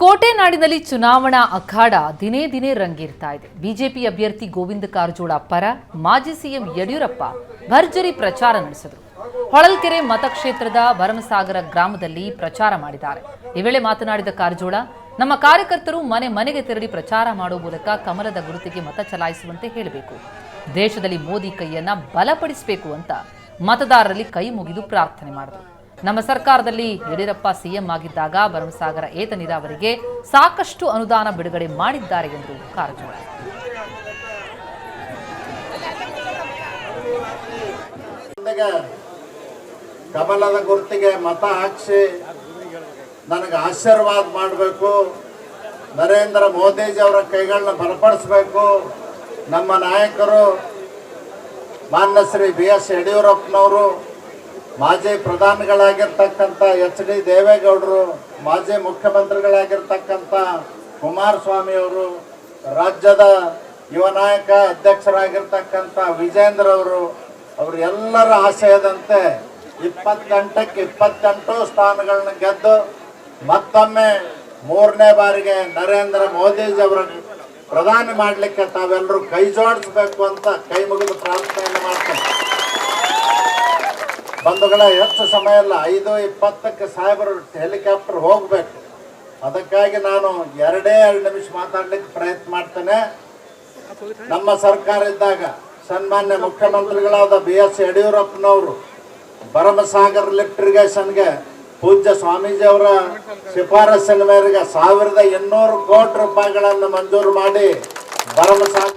ಕೋಟೆ ನಾಡಿನಲ್ಲಿ ಚುನಾವಣಾ ಅಖಾಡ ದಿನೇ ದಿನೇ ರಂಗೇರ್ತಾ ಇದೆ. ಬಿಜೆಪಿ ಅಭ್ಯರ್ಥಿ ಗೋವಿಂದ ಕಾರಜೋಳ ಪರ ಮಾಜಿ ಸಿಎಂ ಯಡಿಯೂರಪ್ಪ ಭರ್ಜರಿ ಪ್ರಚಾರ ನಡೆಸಿದರು. ಹೊಳಲ್ಕೆರೆ ಮತಕ್ಷೇತ್ರದ ಭರಮಸಾಗರ ಗ್ರಾಮದಲ್ಲಿ ಪ್ರಚಾರ ಮಾಡಿದ್ದಾರೆ. ಈ ವೇಳೆ ಮಾತನಾಡಿದ ಕಾರಜೋಳ, ನಮ್ಮ ಕಾರ್ಯಕರ್ತರು ಮನೆ ಮನೆಗೆ ತೆರಳಿ ಪ್ರಚಾರ ಮಾಡುವ ಮೂಲಕ ಕಮಲದ ಗುರುತಿಗೆ ಮತ ಚಲಾಯಿಸುವಂತೆ ಹೇಳಬೇಕು. ದೇಶದಲ್ಲಿ ಮೋದಿ ಕೈಯನ್ನ ಬಲಪಡಿಸಬೇಕು ಅಂತ ಮತದಾರರಲ್ಲಿ ಕೈ ಮುಗಿದು ಪ್ರಾರ್ಥನೆ ಮಾಡಿದರು. ನಮ್ಮ ಸರ್ಕಾರದಲ್ಲಿ ಯಡಿಯೂರಪ್ಪ ಸಿಎಂ ಆಗಿದ್ದಾಗ ಭರಮಸಾಗರ ಏತ ನೀರಾವರಿಗೆ ಸಾಕಷ್ಟು ಅನುದಾನ ಬಿಡುಗಡೆ ಮಾಡಿದ್ದಾರೆ ಎಂದು ಕಾರಜೋಳ. ಕಮಲದ ಗುರುತಿಗೆ ಮತ ಹಾಕಿಸಿ ನನಗೆ ಆಶೀರ್ವಾದ ಮಾಡಬೇಕು. ನರೇಂದ್ರ ಮೋದಿಜಿ ಅವರ ಕೈಗಳನ್ನ ಬಲಪಡಿಸಬೇಕು. ನಮ್ಮ ನಾಯಕರು ಮಾನ್ಯ ಶ್ರೀ ಬಿ ಎಸ್ ಯಡಿಯೂರಪ್ಪನವರು ಮಾಜಿ ಪ್ರಧಾನಿಗಳಾಗಿರ್ತಕ್ಕಂಥ ಎಚ್ ಡಿ ದೇವೇಗೌಡರು, ಮಾಜಿ ಮುಖ್ಯಮಂತ್ರಿಗಳಾಗಿರ್ತಕ್ಕಂಥ ಕುಮಾರಸ್ವಾಮಿ ಅವರು ರಾಜ್ಯದ ಯುವ ನಾಯಕ ಅಧ್ಯಕ್ಷರಾಗಿರ್ತಕ್ಕಂಥ ವಿಜೇಂದ್ರ ಅವರು ಅವರೆಲ್ಲರ ಆಶಯದಂತೆ ಇಪ್ಪತ್ತೆಂಟಕ್ಕೆ ಇಪ್ಪತ್ತೆಂಟು ಸ್ಥಾನಗಳನ್ನ ಗೆದ್ದು ಮತ್ತೊಮ್ಮೆ ಮೂರನೇ ಬಾರಿಗೆ ನರೇಂದ್ರ ಮೋದಿಜಿ ಅವರನ್ನು ಪ್ರಧಾನಿ ಮಾಡಲಿಕ್ಕೆ ತಾವೆಲ್ಲರೂ ಕೈ ಜೋಡಿಸ್ಬೇಕು ಅಂತ ಕೈ ಮುಗಿದು ಪ್ರಾರ್ಥನೆಯನ್ನು ಮಾಡ್ತೇನೆ. ಬಂಧುಗಳ ಹೆಚ್ಚು ಸಮಯ ಇಲ್ಲ ಐದು ಇಪ್ಪತ್ತಕ್ಕೆ ಸಾಹೇಬರು ಹೆಲಿಕಾಪ್ಟರ್ ಹೋಗಬೇಕು. ಅದಕ್ಕಾಗಿ ನಾನು ಎರಡೇ ಎರಡು ನಿಮಿಷ ಮಾತಾಡ್ಲಿಕ್ಕೆ ಪ್ರಯತ್ನ ಮಾಡ್ತೇನೆ. ನಮ್ಮ ಸರ್ಕಾರ ಇದ್ದಾಗ ಸನ್ಮಾನ್ಯ ಮುಖ್ಯಮಂತ್ರಿಗಳಾದ ಬಿ ಎಸ್ ಯಡಿಯೂರಪ್ಪನವರು, ಭರಮಸಾಗರ್ ಲಿಫ್ಟ್ ಇರಿಗೇಷನ್ಗೆ ಪೂಜ್ಯ ಸ್ವಾಮೀಜಿ ಅವರ ಶಿಫಾರಸ್ಸಿನ ಮೇರೆಗೆ ಸಾವಿರದ ಇನ್ನೂರು ಕೋಟಿ ರೂಪಾಯಿಗಳನ್ನು ಮಂಜೂರು ಮಾಡಿ ಭರಮಸಾಗರ್